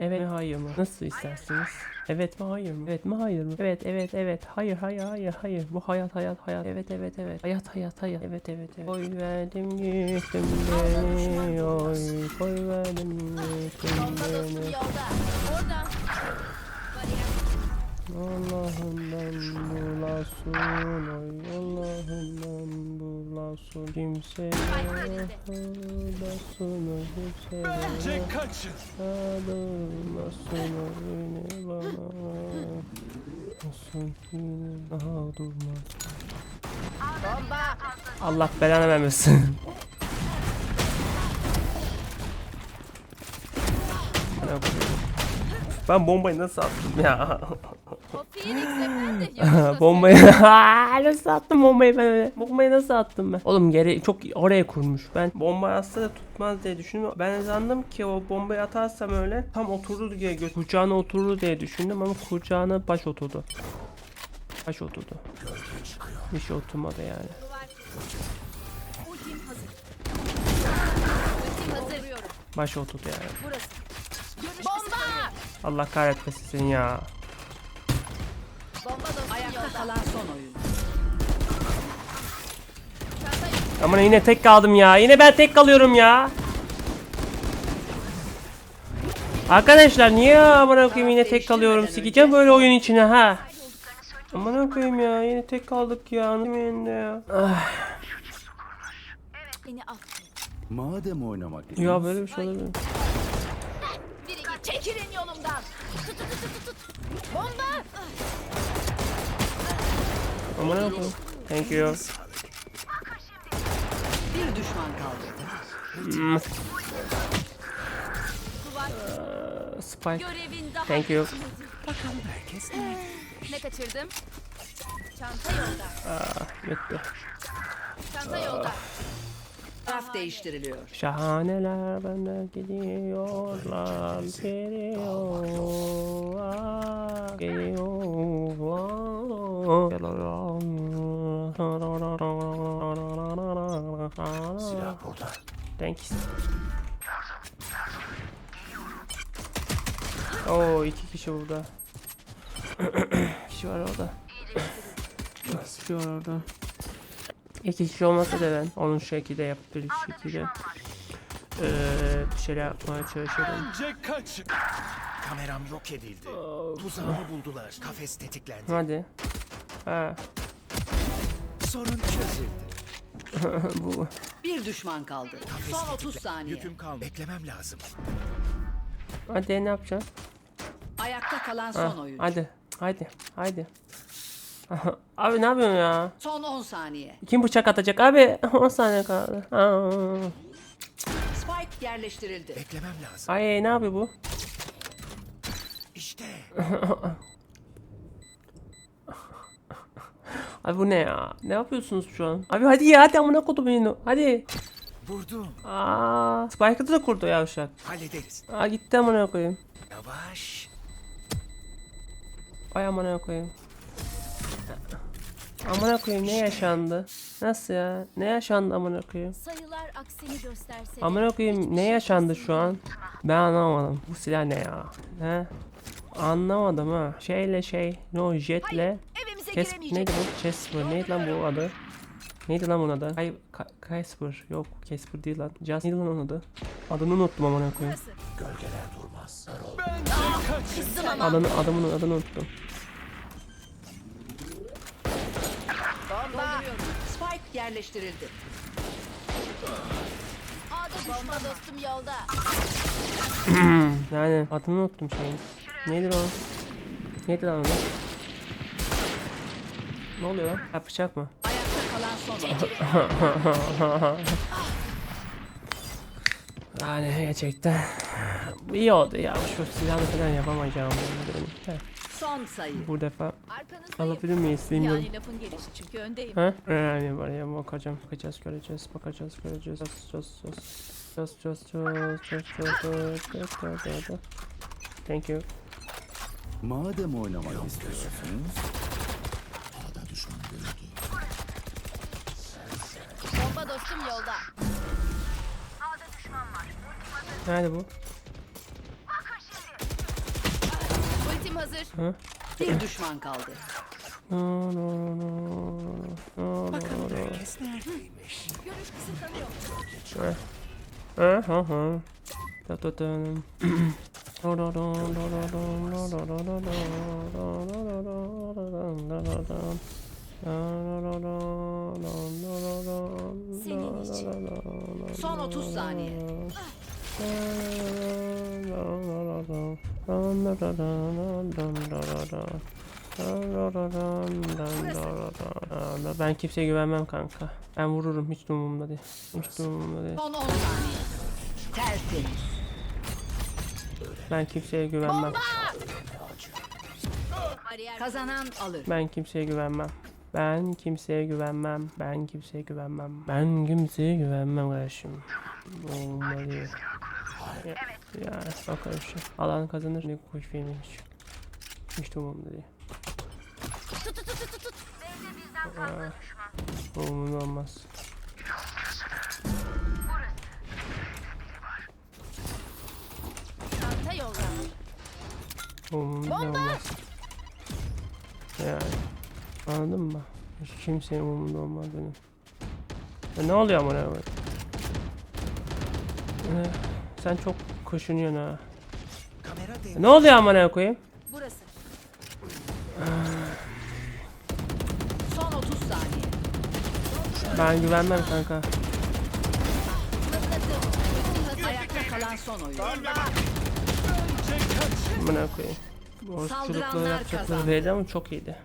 Evet mi hayır mı? Nasıl istersiniz? Evet mi hayır mı? Evet mi hayır mı? Evet evet evet. Hayır hayır hayır hayır. Bu hayat hayat hayat. Evet evet evet. Hayat hayat hayat. Evet evet evet. Koy verdim gittim beni. Oy koy verdim gittim beni. yolda. Allah'ından bulasın. Oy Allah'ından bulasın. Kimseye bulasın. Kimseye Bence kaçın. Adılmasın yine bana Olsun yine Bomba. Allah belanı vermesin. Ben bombayı nasıl attım ya? O Phoenix'e ben de yakışmasın. bombayı nasıl attım bombayı ben öyle? Bombayı nasıl attım ben? Oğlum geri çok oraya kurmuş. Ben bomba atsa da tutmaz diye düşündüm. Ben sandım ki o bombayı atarsam öyle tam oturur diye gö- kucağına oturur diye düşündüm ama kucağına baş oturdu. Baş oturdu. Bir şey oturmadı yani. Ultim hazır. Ultim hazır. Baş oturdu yani. Burası. Bomba. Allah kahretmesin seni ya. Bomba dostum Ayakta yolda. kalan son oyun. Çanta yok. Aman yine tek kaldım ya. Yine ben tek kalıyorum ya. Arkadaşlar niye amına koyayım yine tek kalıyorum? Sikeceğim böyle oyun içine ha. Amına koyayım ya yine tek kaldık ya. Anlamayın da ya. Ah, Beni affet. Madem oynamak ya böyle bir şey olabilir. Biri git. Çekilin yolumdan. Tut tut tut tut tut. Bomba. Amına koyayım. Thank you. Bir düşman kaldı. Hmm, Duvar. Spike. Görevin daha. Thank you. Ne kaçırdım? Çanta yolda. Ah, bitti. Çanta yolda. Taraf değiştiriliyor. Şahaneler benden gidiyorlar geliyorlar geliyorlar Silah burada. Thanks. Oo iki kişi burada. Kişi var orada. Kişi var orada. İki kişi olmasa da ben onun şekilde bir şekilde eee bir şeyler yapmaya kaçın. Kameram yok edildi. Tuzağımı buldular. Kafes tetiklendi. Hadi. Ha Sorun çözüldü. bu. Bir düşman kaldı. Kafes Son 30 tetiklendi. saniye. Yüküm kalmadı. Beklemem lazım. Hadi ne yapacaksın? Ayakta kalan Ha, son oyun. hadi. Hadi. Hadi. abi ne yapıyorsun ya? Son 10 saniye. Kim bıçak atacak abi? 10 saniye kaldı. Aa. Spike yerleştirildi. Beklemem lazım. Ay ne yapıyor bu? İşte. Abi bu ne ya? Ne yapıyorsunuz şu an? Abi hadi ya hadi amına kodum beni. Hadi. Vurdum. Aa, Spike'ı da kurdu yavşak. Hallederiz. Aa gitti amına koyayım. Yavaş. Ay amına koyayım. Amına koyayım ne yaşandı? Nasıl ya? Ne yaşandı amına koyayım? Sayılar aksini gösterse. Amına koyayım ne yaşandı şu an? Ben anlamadım. Bu silah ne ya? He? Anlamadım ha. Şeyle şey, no jetle. Evimize Kes neydi bu? Casper. Neydi lan bu adı? Neydi lan bunun adı? Kay Ka- Casper. Yok Casper değil lan. Just neydi lan onun adı? Adını unuttum amına koyayım. Gölgeler durmaz. Ama. Adını adamın adını unuttum. Bomba. Spike yerleştirildi. A'da düşman dostum yolda. Yani adını unuttum şeyin. Neydi o? Neydi lan o? Ne oluyor lan? Ha bıçak mı? Ayakta kalan son. Yani gerçekten iyi oldu ya. Şu silahla falan yapamayacağım. benim. Son sayı. Bu defa alabilir miyiz bilmiyorum. Yani lafın gelişi çünkü öndeyim. Ha? Yani var ya bakacağım, bakacağız, göreceğiz, bakacağız, göreceğiz. Çöz, çöz, çöz, çöz, çöz, çöz, çöz, çöz, çöz. Thank you. Madem oynamak istiyorsunuz. Nerede bu? Ultim hazır. Ha? Bir düşman kaldı. No no no no no no. Herkes neredeymiş? Görüş kısıtlanıyor. Şöyle. Ha ha ha. Da da da. Senin için. Son 30 saniye. Ben kimseye güvenmem kanka. Ben vururum hiç umurumda değil. Hiç umurumda değil. Son 10 saniye. Tertemiz. Ben kimseye güvenmem. Kazanan alır. Ben kimseye güvenmem. Ben kimseye güvenmem. Ben kimseye güvenmem. Ben kimseye güvenmem kardeşim. Olmalı. Ya, ya kadar şey. Alan kazanır. Ne kuş filmi hiç. Hiç de umurumda değil. Tut tut tut tut tut. Umurumda olmaz. Çanta yolda. Umurumda olmaz. Yani. Anladın mı? Hiç kimsenin umurumda olmaz benim. Ya ne oluyor amına koyayım? Sen çok koşunuyorsun ha. Dev. Ne oluyor amına koyayım? Burası. Son 30 saniye. Ben güvenmem kanka. Ayakta kalan son oyun. Amına koyayım. Saldıranlar yapacakları belli ama çok iyiydi.